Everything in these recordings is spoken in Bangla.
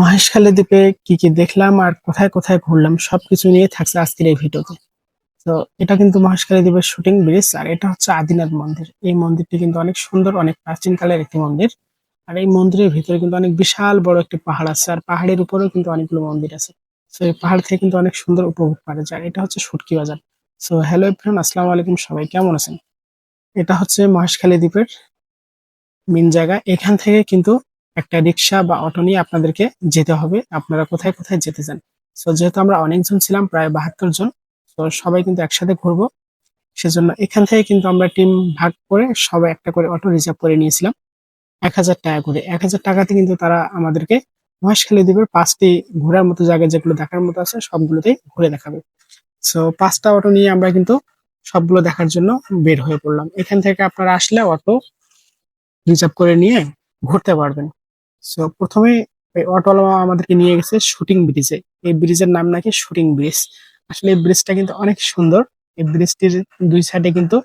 মহেশখালী দ্বীপে কি কি দেখলাম আর কোথায় কোথায় ঘুরলাম, সবকিছু নিয়ে থাকছে আজকের এই ভিডিওতে। তো এটা কিন্তু মহেশখালী দ্বীপের শুটিং ব্রিজ আর এটা হচ্ছে আদিনাথ মন্দির। এই মন্দিরটি কিন্তু অনেক সুন্দর, অনেক প্রাচীন কালের একটি মন্দির। আর এই মন্দিরের ভিতরে কিন্তু অনেক বিশাল বড় একটি পাহাড় আছে আর পাহাড়ের উপরেও কিন্তু অনেকগুলো মন্দির আছে। তো এই পাহাড় থেকে কিন্তু অনেক সুন্দর উপভোগ করা যায়। এটা হচ্ছে শুটকি বাজার। সো হ্যালো এভরিওয়ান আসসালামু আলাইকুম সবাই, কেমন আছেন? এটা হচ্ছে মহেশখালী দ্বীপের মেন জায়গা। এখান থেকে কিন্তু একটা রিক্সা বা অটো নিয়ে আপনাদেরকে যেতে হবে। আপনারা কোথায় কোথায় যেতে চান? সো যেহেতু আমরা অনেকজন ছিলাম, প্রায় বাহাত্তর জন তো সবাই কিন্তু একসাথে ঘুরবো। সেজন্য এখান থেকে কিন্তু আমরা টিম ভাগ করে সবাই একটা করে অটো রিজার্ভ করে নিয়েছিলাম। এক হাজার টাকা করে। এক হাজার টাকাতে কিন্তু তারা আমাদেরকে মহেশখালী দ্বীপের পাঁচটি ঘোরার মতো জায়গা যেগুলো দেখার মতো আছে, সবগুলোতেই ঘুরে দেখাবে। সো পাঁচটা অটো নিয়ে আমরা কিন্তু সবগুলো দেখার জন্য বের হয়ে পড়লাম। এখান থেকে আপনারা আসলে অটো রিজার্ভ করে নিয়ে ঘুরতে পারবেন। সো প্রথমে অটোওয়ালা আমাদেরকে নিয়ে গেছে শুটিং ব্রিজে এই ব্রিজের নাম নাকি শুটিং ব্রিজ আসলে এই ব্রিজটা কিন্তু অনেক সুন্দর। এই ব্রিজটির দুই সাইডে কিন্তু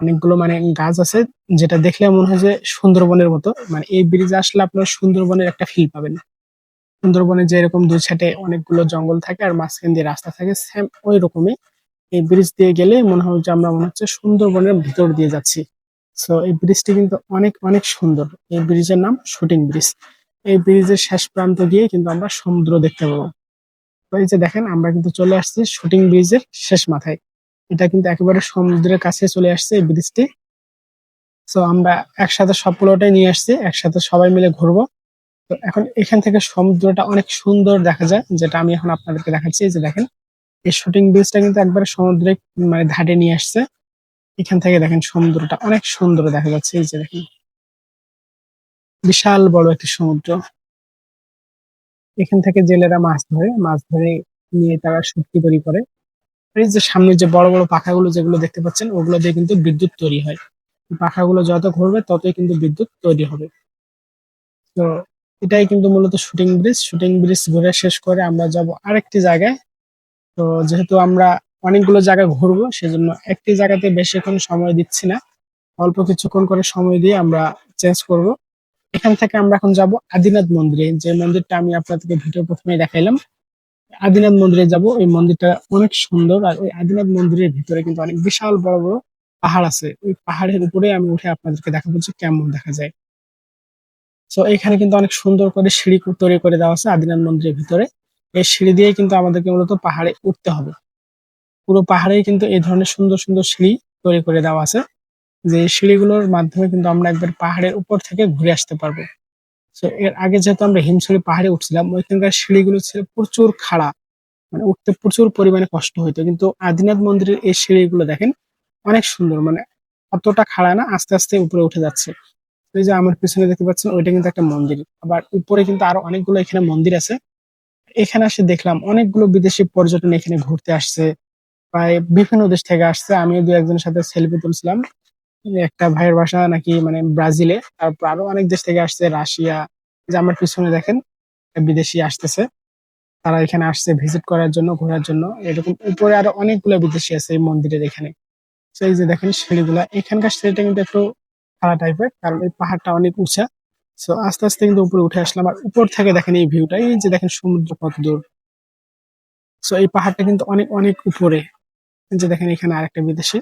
অনেকগুলো মানে গাছ আছে, যেটা দেখলে মনে হয় যে সুন্দরবনের মতো। মানে এই ব্রিজে আসলে আপনার সুন্দরবনের একটা ফিল পাবেন। সুন্দরবনে যে এরকম দুই সাইডে অনেকগুলো জঙ্গল থাকে আর মাঝখান দিয়ে রাস্তা থাকে সেম ওই রকমই এই ব্রিজ দিয়ে গেলে মনে হয় যে আমরা মনে হচ্ছে সুন্দরবনের ভিতর দিয়ে যাচ্ছি। সো এই ব্রিজটি কিন্তু অনেক অনেক সুন্দর। এই ব্রিজের নাম শুটিং ব্রিজ এই ব্রিজের শেষ প্রান্ত দিয়ে কিন্তু আমরা সমুদ্র দেখতে পাবো। তো এই যে দেখেন, আমরা কিন্তু চলে আসছি শুটিং ব্রিজের শেষ মাথায়। এটা কিন্তু একেবারে সমুদ্রের কাছে চলে আসছে এই ব্রিজটি সো আমরা একসাথে সবগুলোটাই নিয়ে আসছি, একসাথে সবাই মিলে ঘুরবো। তো এখন এখান থেকে সমুদ্রটা অনেক সুন্দর দেখা যায়, যেটা আমি এখন আপনাদেরকে দেখাচ্ছি। যে দেখেন, এই শুটিং ব্রিজটা কিন্তু একবারে সমুদ্রে মানে ধারে নিয়ে আসছে। এখান থেকে দেখেন সমুদ্রটা অনেক সুন্দর দেখা যাচ্ছে, এই যে দেখেন। বিশাল বড় একটি সমুদ্র। এখান থেকে জেলেরা মাছ ধরে মাছ ধরে নিয়ে তারা শক্তি তৈরি করে। এই যে সামনে যে বড় বড় পাখাগুলো যেগুলো দেখতে পাচ্ছেন, ওগুলো দিয়ে কিন্তু বিদ্যুৎ তৈরি হয়। পাখাগুলো যত ঘুরবে, ততই কিন্তু বিদ্যুৎ তৈরি হবে। তো এটাই কিন্তু মূলত শুটিং ব্রিজ। শুটিং ব্রিজ ঘুরে শেষ করে আমরা যাব আরেকটি জায়গায়। তো যেহেতু আমরা অনেকগুলো জায়গা ঘুরবো, সেজন্য একটি জায়গাতে বেশিক্ষণ সময় দিচ্ছি না। অল্প কিছুক্ষণ করে সময় দিয়ে আমরা চেঞ্জ করব। এখান থেকে আমরা এখন যাব আদিনাথ মন্দিরে, যে মন্দিরটা আমি আপনাদেরকে ভিডিও প্রথমে দেখাইলাম। আদিনাথ মন্দিরে যাব, ওই মন্দিরটা অনেক সুন্দর, আর ওই আদিনাথ মন্দিরের ভিতরে কিন্তু অনেক বিশাল বড় বড় পাহাড় আছে। ওই পাহাড়ের উপরে আমি উঠে আপনাদেরকে দেখাবো যে কেমন দেখা যায়। তো এখানে কিন্তু অনেক সুন্দর করে সিঁড়ি তৈরি করে দেওয়া আছে আদিনাথ মন্দিরের ভিতরে। এই সিঁড়ি দিয়ে কিন্তু আমাদেরকে মূলত পাহাড়ে উঠতে হবে। পুরো পাহাড়েই কিন্তু এই ধরনের সুন্দর সুন্দর সিঁড়ি তৈরি করে দেওয়া আছে। যে সিঁড়িগুলোর মাধ্যমে কিন্তু আমরা একবার পাহাড়ের উপর থেকে ঘুরে আসতে পারব। তো এর আগে যেহেতু আমরা হিমছড়ি পাহাড়ে উঠছিলাম, ওইখানকার সিঁড়িগুলো ছিল প্রচুর খাড়া। মানে উঠতে প্রচুর পরিমাণে কষ্ট হইতো। কিন্তু আদিনাথ মন্দিরের এই সিঁড়িগুলো দেখেন, অনেক সুন্দর। মানে অতটা খাড়া না, আস্তে আস্তে উপরে উঠে যাচ্ছে। এই যে আমার পিছনে দেখতে পাচ্ছেন, ওইটা কিন্তু একটা মন্দির। আবার উপরে কিন্তু আরও অনেকগুলো এখানে মন্দির আছে। এখানে এসে দেখলাম, অনেকগুলো বিদেশি পর্যটন এখানে ঘুরতে আসছে। প্রায় বিভিন্ন দেশ থেকে আসছে। আমিও দু একজনের সাথে সেলফি তুলছিলাম। একটা ভাইয়ের বাসা নাকি মানে ব্রাজিলে। তারপর আরও অনেক দেশ থেকে আসছে, রাশিয়া। যে আমার পিছনে দেখেন বিদেশি আসতেছে। তারা এখানে আসছে ভিজিট করার জন্য, ঘোরার জন্য। এরকম উপরে আরও অনেকগুলো বিদেশি আছে এই মন্দিরের এখানে। তো এই যে দেখেন সিঁড়িগুলা। এখানকার সিঁড়িটা কিন্তু একটু খাড়া টাইপের কারণ এই পাহাড়টা অনেক উঁচা। সো আস্তে আস্তে কিন্তু উপরে উঠে আসলাম। আর উপর থেকে দেখেন এই ভিউটা এই যে দেখেন সমুদ্র কত দূর। সো এই পাহাড়টা কিন্তু অনেক অনেক উপরে। যে দেখেন এখানে আরেকটা বিদেশি।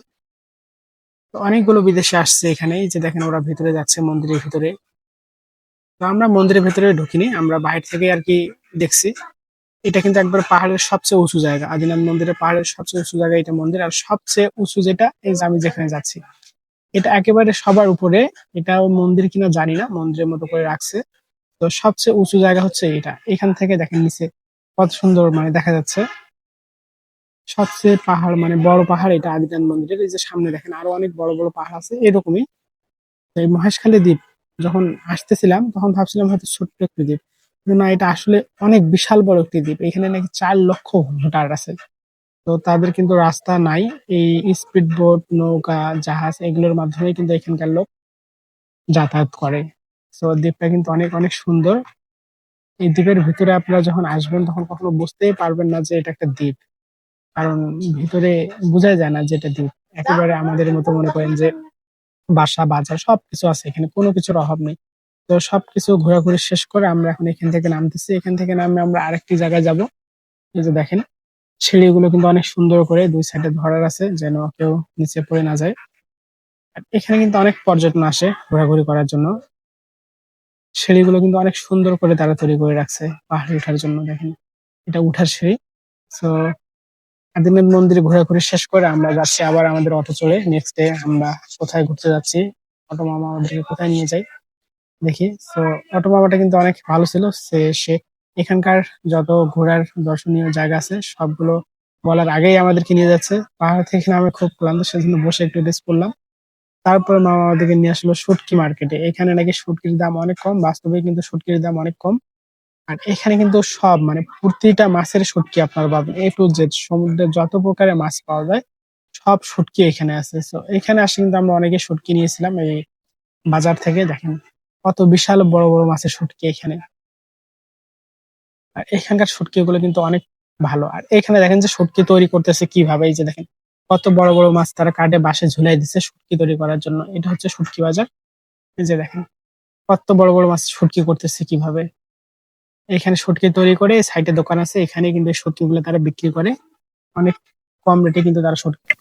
তো অনেকগুলো বিদেশি আসছে এখানে। যে দেখেন ওরা ভিতরে যাচ্ছে মন্দিরের ভিতরে। তো আমরা মন্দিরের ভিতরে ঢুকিনি, আমরা বাইরে থেকে আর কি দেখছি। এটা কিন্তু একবার পাহাড়ের সবচেয়ে উঁচু জায়গা। আদিনাথ মন্দিরের পাহাড়ের সবচেয়ে উঁচু জায়গা এটা মন্দির। আর সবচেয়ে উঁচু যেটা, এই যে আমি যেখানে যাচ্ছি। এটা একেবারে সবার উপরে। এটা মন্দির কিনা জানি না, মন্দিরের মতো করে রাখছে। তো সবচেয়ে উঁচু জায়গা হচ্ছে এটা। এখান থেকে দেখেন নিচে কত সুন্দর মানে দেখা যাচ্ছে। সবচেয়ে পাহাড় মানে বড় পাহাড় এটা আদিনাথ মন্দিরের। এই যে সামনে দেখেন আরও অনেক বড় বড় পাহাড় আছে, এরকমই। এই মহেশখালী দ্বীপ, যখন আসতেছিলাম তখন ভাবছিলাম হয়তো ছোট্ট একটি দ্বীপ। না, এটা আসলে অনেক বিশাল বড় একটি দ্বীপ। এখানে নাকি চার লক্ষ ভোটার আছে। তো তাদের কিন্তু রাস্তা নাই, এই স্পিড বোট, নৌকা, জাহাজ, এগুলোর মাধ্যমে কিন্তু এখানকার লোক যাতায়াত করে। তো দ্বীপটা কিন্তু অনেক অনেক সুন্দর। এই দ্বীপের ভিতরে আপনারা যখন আসবেন তখন কখনো বুঝতেই পারবেন না যে এটা একটা দ্বীপ। কারণ ভিতরে বোঝাই যায় না যে এটা দ্বীপ একেবারে আমাদের মতো মনে করেন যে বাসা, বাজার, সবকিছু আছে এখানে, কোনো কিছুর অভাব নেই। তো সবকিছু ঘোরাঘুরি শেষ করে আমরা এখন এখান থেকে নামতেছি। এখান থেকে নামে আমরা আরেকটি জায়গায় যাব। এই যে দেখেন, সিঁড়িগুলো কিন্তু অনেক সুন্দর করে দুই সাইডে ধরার আছে, যেন কেউ নিচে পড়ে না যায়। এখানে কিন্তু অনেক পর্যটন আসে ঘোরাঘুরি করার জন্য। সিঁড়িগুলো কিন্তু অনেক সুন্দর করে তারা তৈরি করে রাখছে পাহাড়ে ওঠার জন্য, দেখেন। এটা উঠার সিঁড়ি। তো আদিনাথ মন্দিরে ঘোরাঘুরি শেষ করে আমরা যাচ্ছি আবার আমাদের অটো চড়ে নেক্সট ডে আমরা কোথায় ঘুরতে যাচ্ছি। অটো মামা আমাদেরকে কোথায় নিয়ে যায় দেখি। তো অটো মামাটা কিন্তু অনেক ভালো ছিল। সে সে এখানকার যত ঘোরার দর্শনীয় জায়গা আছে সবগুলো বলার আগেই আমাদেরকে নিয়ে যাচ্ছে। পাহাড় থেকে নামে খুব ক্লান্ত, সেজন্য বসে একটু রেস্ট করলাম। তারপরে মামা আমাদেরকে নিয়ে আসলো শুটকি মার্কেটে। এখানে নাকি শুটকির দাম অনেক কম, বাস্তবে কিন্তু শুটকির দাম অনেক কম। আর এখানে কিন্তু সব মানে প্রতিটা মাছের শুটকি আপনারা পাবেন এ টু জেড সমুদ্রের যত প্রকারের মাছ পাওয়া যায়, সব শুটকি এখানে আছে। তো এখানে আসে কিন্তু আমরা অনেকে শুটকি নিয়েছিলাম এই বাজার থেকে, দেখেন কত বিশাল বড় বড় মাছের শুটকি এখানে। আর এখানকার শুটকি গুলো কিন্তু অনেক ভালো। আর এখানে দেখেন যে শুটকি তৈরি করতেছে কীভাবে, এই যে দেখেন কত বড় বড় মাছ তারা কাটে বাসে ঝুলাই দিচ্ছে শুটকি তৈরি করার জন্য। এটা হচ্ছে শুটকি বাজার। এই যে দেখেন কত বড় বড় মাছ শুটকি করতেছে কীভাবে। এখানে শুটকি তৈরি করে সাইডে দোকান আছে এখানে কিন্তু এই শুটকিগুলো তারা বিক্রি করে। অনেক কম রেটে কিন্তু তারা শুটকি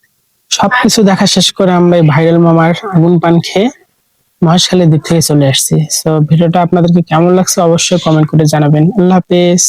সবকিছু দেখা শেষ করে আমরা এই ভাইরাল মামার আগুন পান খেয়ে মহেশখালীর দিক থেকে চলে আসছি। সো ভিডিওটা আপনাদেরকে কেমন লাগছে অবশ্যই কমেন্ট করে জানাবেন। আল্লাহ হাফেজ।